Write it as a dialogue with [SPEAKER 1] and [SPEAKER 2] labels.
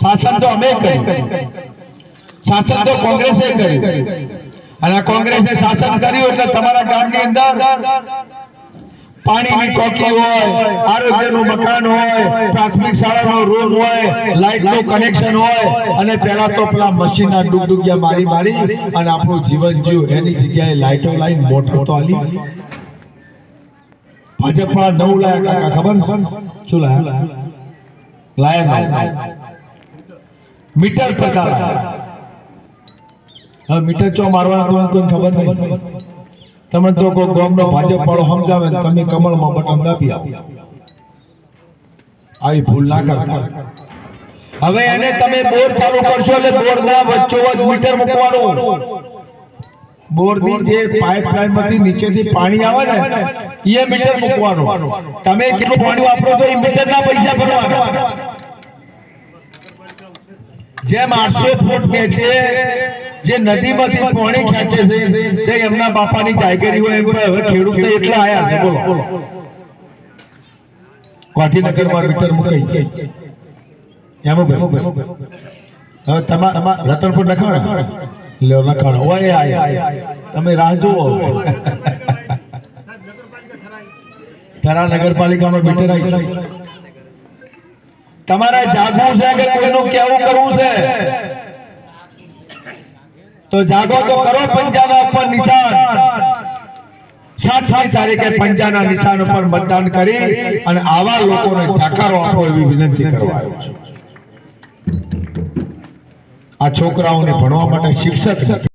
[SPEAKER 1] શાસન તો અમે કર્યું. શાસન તો કોંગ્રેસે કર્યું. અને કોંગ્રેસે શાસન કર્યું એટલે તમારા ગામની અંદર પાણીની ટાંકી હોય મકાન હોય, પ્રાથમિક શાળાનો રૂમ હોય, લાઇટનું કનેક્શન હોય, અને પહેલા તો પેલા મશીનના ડુગડુગિયા મારી મારી અને આપણું જીવન જીવ. એની જગ્યાએ લાઇટો લાઈન, મોટર ભાજપ આલી ભાજપમાં નવું લાયા કાકા, ખબર શું લાયા? લાયા મીટર પ્રકાર હવે મીટર ચો મારવાના કોઈ કોઈને ખબર નહીં. તમે તો કોઈ ગામનો ભાજપ વાળો સમજાવે ને તમે કમળમાં બટન દાબી આપો. આવી ભૂલ ના કરતા હવે એને તમે બોર ચાલુ કરશો એટલે બોરના વચ્ચોવચ મીટર મૂકવાનું. બોરની જે પાઇપલાઇનમાંથી નીચેથી પાણી આવે ને એ મીટર મૂકવાનું. તમે કેટલું પાણી વાપરો છો એ મીટરના પૈસા ભરવાના. જેમ આઠસો ફૂટ ખેંચે, જે નદીમાંથી પાણી ખેંચે છે, તે એમના બાપાની જાયગીરી હોય એમ હવે ખેડૂત એટલા આયા છે, બોલો. ગાંધીનગરમાં મીટર મુકાઈ એમો ભાઈ હવે તમારા રતનપુર લખાણ લ્યો લખાણ ઓય, આયા તમે રાહ જુઓ. તારા નગરપાલિકામાં મીટર આવી તમારે જાગવું છે કે કોઈનું કેવું કરવું છે? તો જાગો તો કરો પંજાના ઉપર નિશાન. સાતમી તારીખે પંજાના નિશાન ઉપર મતદાન કરી અને આવા લોકોને જાકારો આપો એવી વિનંતી કરવા આવ્યો છું. આ છોકરાઓને ભણવા માટે શિક્ષક